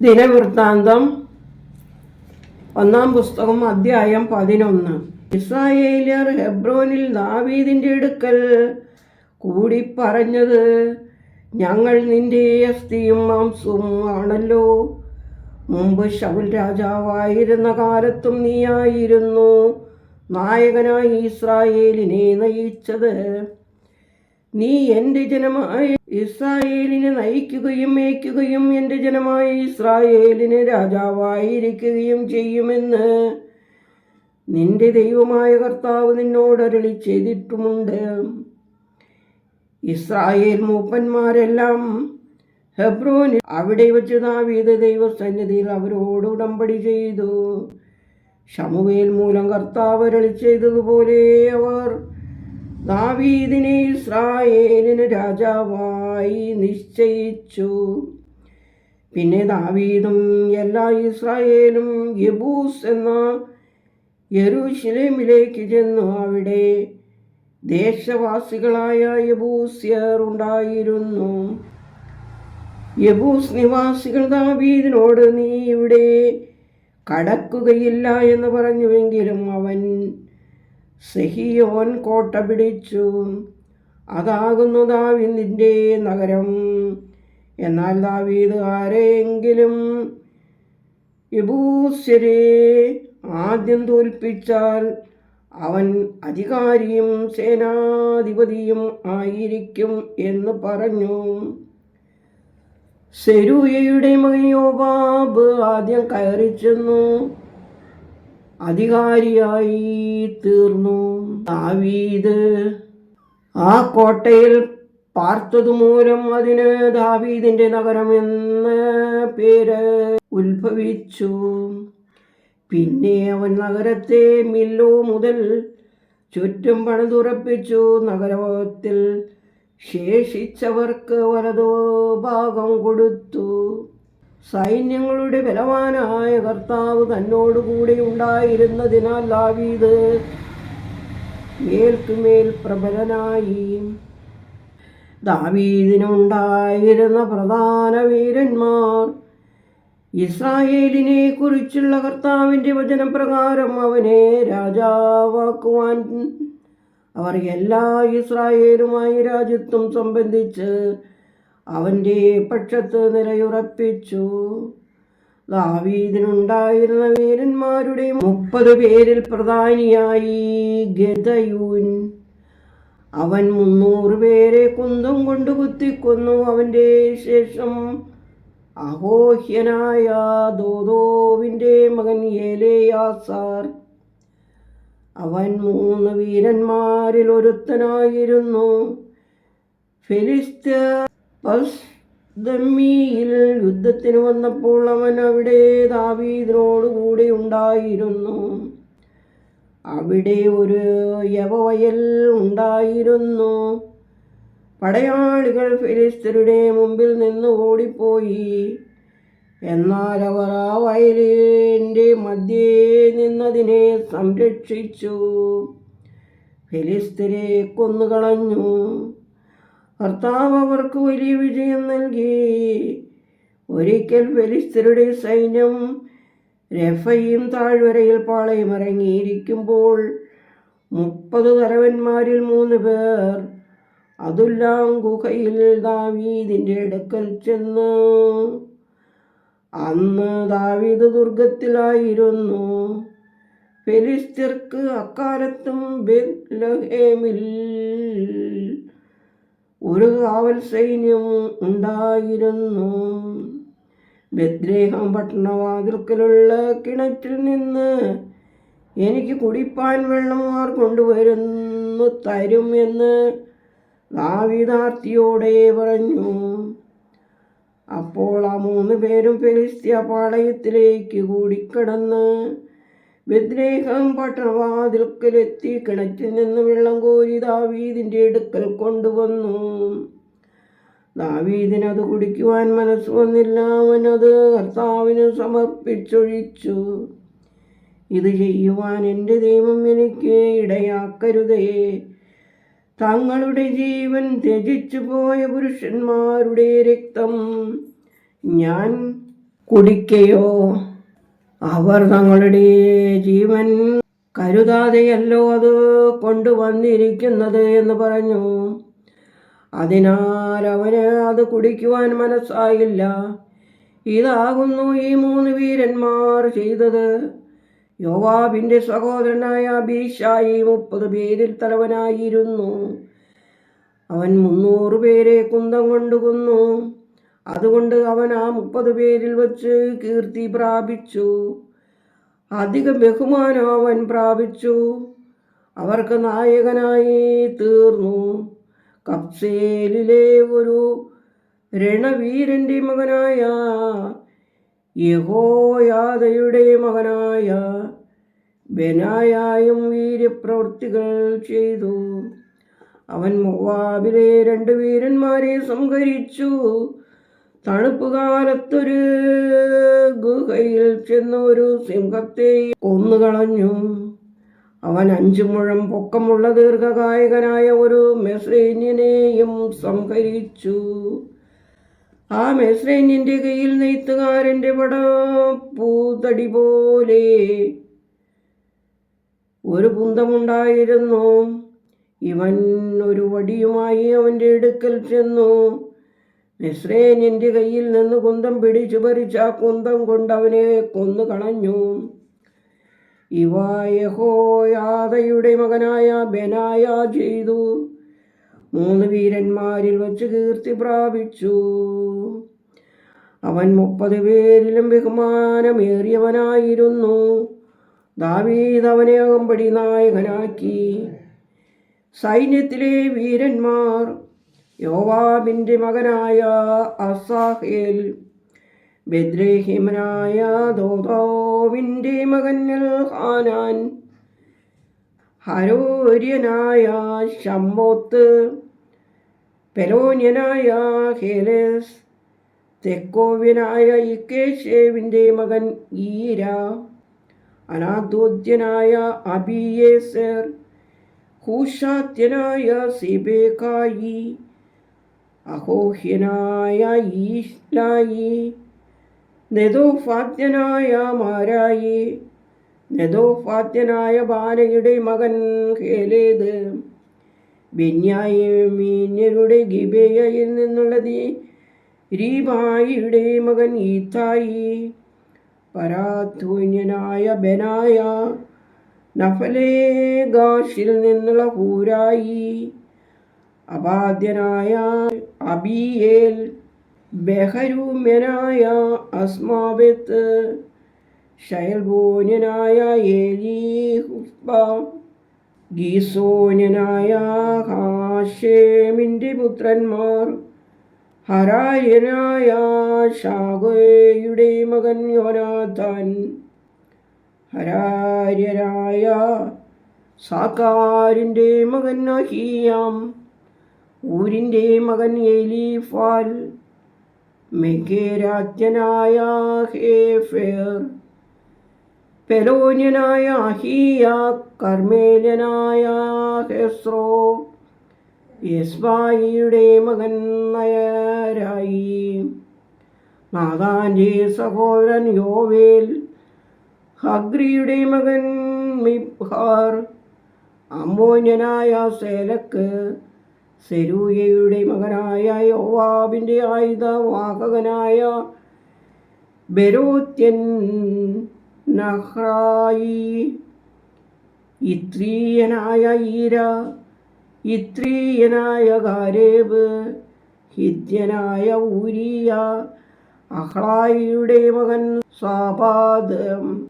ദിനവൃത്താന്തം ഒന്നാം പുസ്തകം അധ്യായം പതിനൊന്ന്. ഇസ്രായേലിയർ ഹെബ്രോനിൽ ദാവീദിന്റെ അടുക്കൽ കൂടി പറഞ്ഞത് ഞങ്ങൾ നിന്റെ അസ്ഥിയും മാംസവും ആണല്ലോ. മുമ്പ് ഷൗൽ രാജാവായിരുന്ന കാലത്തും നീയായിരുന്നു നായകനായി ഇസ്രായേലിനെ നയിച്ചത്. നീ എന്റെ ജനമായ ഇസ്രായേലിനെ നയിക്കുകയും മേയ്ക്കുകയും എന്റെ ജനമായ ഇസ്രായേലിന് രാജാവായിരിക്കുകയും ചെയ്യുമെന്ന് നിന്റെ ദൈവമായ കർത്താവ് നിന്നോട് അരളി ചെയ്തിട്ടുമുണ്ട്. ഇസ്രായേൽ മൂപ്പന്മാരെല്ലാം ഹെബ്രോനിൽ അവിടെ വെച്ച് ദാവീദ് ദൈവസന്നിധിയിൽ അവരോട് ഉടമ്പടി ചെയ്തു. ശമുവേൽ മൂലം കർത്താവ് അരളി ചെയ്തതുപോലെ അവർ ദാവീദിനെ ഇസ്രായേലിന് രാജാവായി നിശ്ചയിച്ചു. പിന്നെ ദാവീദും എല്ലാ ഇസ്രായേലും യബൂസ് എന്ന യരുഷലേമിലേക്ക് ചെന്നു. അവിടെ ദേശവാസികളായ യബൂസ്യർ ഉണ്ടായിരുന്നു. യബൂസ് നിവാസികൾ ദാവീദിനോട് നീ ഇവിടെ കടക്കുകയില്ല എന്ന് പറഞ്ഞുവെങ്കിലും അവൻ സെഹിയോൻ കോട്ട പിടിച്ചു. അതാകുന്നു ദാവീദിന്റെ നഗരം. എന്നാൽ ദാവീദ് ആരെയെങ്കിലും യബൂസ്യരെ ആദ്യം തോൽപ്പിച്ചാൽ അവൻ അധികാരിയും സേനാധിപതിയും ആയിരിക്കും എന്ന് പറഞ്ഞു. സെരൂയയുടെ മകൻ യോബാബ് ആദ്യം കയറി ചെന്നു. അധികാരിയായി തീർന്നു ദാവീദ് ആ കോട്ടയിൽ പാർത്തതുമൂലം അതിന് ദാവീദിന്റെ നഗരം എന്ന പേര് ഉത്ഭവിച്ചു. പിന്നെ അവൻ നഗരത്തെ മില്ലോ മുതൽ ചുറ്റും പണിതുറപ്പിച്ചു. നഗരത്തിൽ ശേഷിച്ചവർക്ക് വലതോ ഭാഗം കൊടുത്തു. സൈന്യങ്ങളുടെ ബലവാനായ കർത്താവ് തന്നോടുകൂടി ഉണ്ടായിരുന്നതിനാൽ ദാവീദ് മേൽക്കുമേൽ പ്രബലനായി. ദാവീദിനുണ്ടായിരുന്ന പ്രധാന വീരന്മാർ ഇസ്രായേലിനെ കുറിച്ചുള്ള കർത്താവിന്റെ വചനപ്രകാരം അവനെ രാജാവാക്കുവാൻ അവർ എല്ലാ ഇസ്രായേലുമായി രാജ്യത്വം സംബന്ധിച്ച് അവന്റെ പക്ഷത്ത് നിലയുറപ്പിച്ചു. ദാവീദിനുണ്ടായിരുന്ന വീരന്മാരുടെ മുപ്പത് പേരിൽ പ്രധാനിയായി ഗതയൂൻ അവൻ മുന്നൂറ് പേരെ കുന്തം കൊണ്ട് കുത്തിക്കൊന്നു. അവന്റെ ശേഷം അഹോഹ്യനായ ദോദോവിന്റെ മകൻ ഏലേയാസാർ. അവൻ മൂന്ന് വീരന്മാരിൽ ഒരുത്തനായിരുന്നു. ഫെലിസ്ത്യ പസ്ദമ്മിയിൽ യുദ്ധത്തിന് വന്നപ്പോൾ അവൻ അവിടെ ദാവീദിനോട് കൂടെ ഉണ്ടായിരുന്നു. അവിടെ ഒരു യവവയൽ ഉണ്ടായിരുന്നു. പടയാളികൾ ഫിലിസ്തരുടെ മുമ്പിൽ നിന്ന് ഓടിപ്പോയി. എന്നാൽ അവർ ആ വയലിന്റെ മധ്യേ നിന്നതിനെ സംരക്ഷിച്ചു. ഫിലിസ്തരെ കൊന്നുകളഞ്ഞു. കർത്താവ് അവർക്ക് വലിയ വിജയം നൽകി. ഒരിക്കൽ ഫെലിസ്തരുടെ സൈന്യം രഫയും താഴ്വരയിൽ പാളയമിറങ്ങിയിരിക്കുമ്പോൾ മുപ്പത് തലവന്മാരിൽ മൂന്ന് പേർ അതുല്ലാം ഗുഹയിൽ ദാവീദിന്റെ അടുക്കൽ ചെന്നു. അന്ന് ദാവീദ് ദുർഗത്തിലായിരുന്നു. ഫെലിസ്ത്യർക്ക് അക്കാലത്തും ബെത്ലഹേമിൽ ഒരു കാവൽ സൈന്യം ഉണ്ടായിരുന്നു. ബദ്രേഹം പട്ടണവാതിൽക്കലുള്ള കിണറ്റിൽ നിന്ന് എനിക്ക് കുടിപ്പാൻ വെള്ളമാർ കൊണ്ടുവരുന്നു തരും എന്ന് ദാവിദാർത്തിയോടെ പറഞ്ഞു. അപ്പോൾ ആ മൂന്ന് പേരും ഫെലിസ്ത്യ പാളയത്തിലേക്ക് കൂടിക്കടന്ന് ബദ്രേഹം പട്ടണവാതിൽക്കലെത്തി കിണറ്റിൽ നിന്ന് വെള്ളം കോരി ദാവീദിന്റെ അടുക്കൽ കൊണ്ടുവന്നു. ദാവീദിനത് കുടിക്കുവാൻ മനസ്സ് വന്നില്ല. അവനത് കർത്താവിന് സമർപ്പിച്ചൊഴിച്ചു. ഇത് ചെയ്യുവാൻ എന്റെ ദൈവം എനിക്ക് ഇടയാക്കരുതേ. തങ്ങളുടെ ജീവൻ ത്യജിച്ചു പോയ പുരുഷന്മാരുടെ രക്തം ഞാൻ കുടിക്കയോ? അവർ തങ്ങളുടെ ജീവൻ കരുതാതെയല്ലോ അത് കൊണ്ടുവന്നിരിക്കുന്നത് എന്ന് പറഞ്ഞു. അതിനാൽ അവന് അത് കുടിക്കുവാൻ മനസ്സായില്ല. ഇതാകുന്നു ഈ മൂന്ന് വീരന്മാർ ചെയ്തത്. യോവാബിന്റെ സഹോദരനായ ബീഷായി മുപ്പത് പേരിൽ തലവനായിരുന്നു. അവൻ മുന്നൂറ് പേരെ കുന്തം കൊണ്ടു കൊന്നു അതുകൊണ്ട് അവൻ ആ മുപ്പത് പേരിൽ വച്ച് കീർത്തി പ്രാപിച്ചു. അധിക ബഹുമാനം അവൻ പ്രാപിച്ചു. അവർക്ക് നായകനായി തീർന്നു. കപ്സേലിലെ ഒരു രണവീരന്റെ മകനായ യഹോയാദയുടെ മകനായ ബനായായും വീര്യപ്രവൃത്തികൾ ചെയ്തു. അവൻ മൊവാബിലെ രണ്ട് വീരന്മാരെ സംഹരിച്ചു. തണുപ്പ് കാലത്തൊരു ഗുഹയിൽ ചെന്ന് ഒരു സിംഹത്തെ കൊന്നുകളഞ്ഞു അവൻ അഞ്ചു മുഴം പൊക്കമുള്ള ദീർഘകായകനായ ഒരു മെസ്രേന്യനെയും സംഹരിച്ചു. ആ മെസ്രേന്യന്റെ കയ്യിൽ നെയ്ത്തുകാരന്റെ പട പൂതടി പോലെ ഒരു കുന്തമുണ്ടായിരുന്നു. ഇവൻ ഒരു വടിയുമായി അവന്റെ അടുക്കൽ ചെന്നു. മിശ്രേനിന്റെ കയ്യിൽ നിന്ന് കുന്തം പിടിച്ചു പറിച്ച ആ കുന്തം കൊണ്ട് അവനെ കൊന്നു കളഞ്ഞു. ഇവായഹോയാതയുടെ മകനായ ബെനായ ചെയ്തു. മൂന്ന് വീരന്മാരിൽ വച്ച് കീർത്തി പ്രാപിച്ചു. അവൻ മുപ്പത് പേരിലും ബഹുമാനമേറിയവനായിരുന്നു. ദാവീദ് അവനെ അകമ്പടി നായകനാക്കി. സൈന്യത്തിലെ വീരന്മാർ യോവാബിന്റെ മകനായ അസാഹേൽ ബദ്രഹിമനായ ദോദോവിന്റെ മകൻ ഹാനാൻ ഹരോര്യനായ ശമ്പോത്ത് പെലോന്യനായ ഹേലസ് തെക്കോവ്യനായ ഇക്കേഷേവിന്റെ മകൻ ഈര അനാദോദ്യനായ അബിയേസർ ഹൂഷാത്യനായ സിബേക്കായി അഹോഹ്യനായ ഈശ്ലായി നെതോഫാദ്യനായ മാരായി നെതോഫാത്യനായ ബാലയുടെ മകൻ ഹേലേത് ബെന്യായമീന്യരുടെ ഗിബേയയിൽ നിന്നുള്ളത് രീബായിയുടെ മകൻ ഈത്തായി പരാധൂന്യനായ ബനായ നഫലേ ഗാഷിൽ നിന്നുള്ള ഹൂരായി. അബാദ്യനായ അബിയേൽ ബഹരൂമ്യനായ അസ്മാബത്ത് ഷയൽബോന്യനായ ഏലീഹുബ ഗീസോന്യനായ ഹാഷേമിന്റെ പുത്രന്മാർ ഹരായനായ ഷാഗോയുടെ മകൻ യോനാഥാൻ ഹരാര്യനായ സാക്കാരിന്റെ മകൻ അഹീയാം ഊരിന്റെ മകൻ എലീഫാൽ മെഗേരാജ്ഞനായ ഹേഫേർ. പെലോന്യനായ അഹിയ കർമ്മേലനായ ഹെസ്രോ. യസ്ബായിയുടെ മകൻ നയരായി. നാദാന്റെ സഹോദരൻ യോവേൽ. ഹഗ്രിയുടെ മകൻ മിബ്ഹാർ. അമ്മോന്യനായ സേലക്ക്. സെരൂയയുടെ മകനായ യോവാബിന്റെ ആയുധവാഹകനായ ബെരോത്യൻ നഹ്രായി. ഇത്രീയനായ ഈര ഇത്രീയനായ ഗാരേബ് ഹിദ്യനായ ഊരിയ അഹ്ലായിയുടെ മകൻ സാപാദ്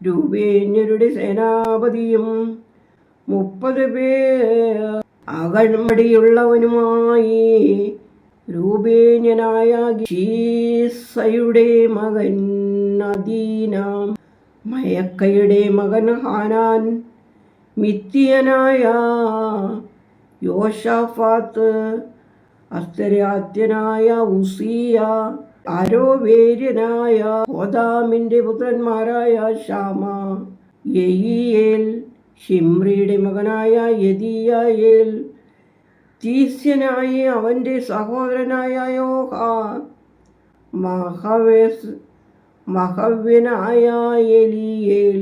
രൂപേന്യരുടെ സേനാപതിയും മുപ്പത് പേർ അകൺമടിയുള്ളവനുമായി രൂപേണ്യനായ ഷീസയുടെ മകൻ നദീനാം മയക്കയുടെ മകൻ ഹാനാൻ. മിത്തിയനായ യോഷാഫാത്ത് അസ്തരാത്യനായ ഉസിയ. അരോവേര്യനായ ഹോദാമിന്റെ പുത്രന്മാരായ ശ്യാമ യയിയേൽ. ഷിമ്രിയുടെ മകനായ യദിയായേൽ തീസ്യനായ അവന്റെ സഹോദരനായ യോഹ മഹവേസ് മഹവ്യനായ എലിയേൽ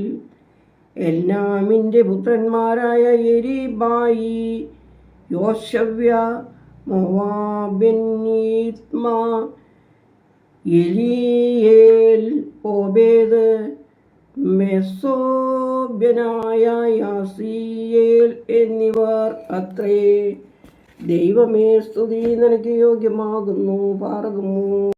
എല്ലാമിന്റെ പുത്രന്മാരായ എരിബായി യോശവ്യ മോവാബെന്നീത്മ എലിയേൽ ഓബേദ് മെസ്സോബ്യനായ യാസിയേൽ എന്നിവർ അത്രേ. ദൈവമേ സ്തുതി നിനക്ക് യോഗ്യമാകുന്നു. പാർകുന്നു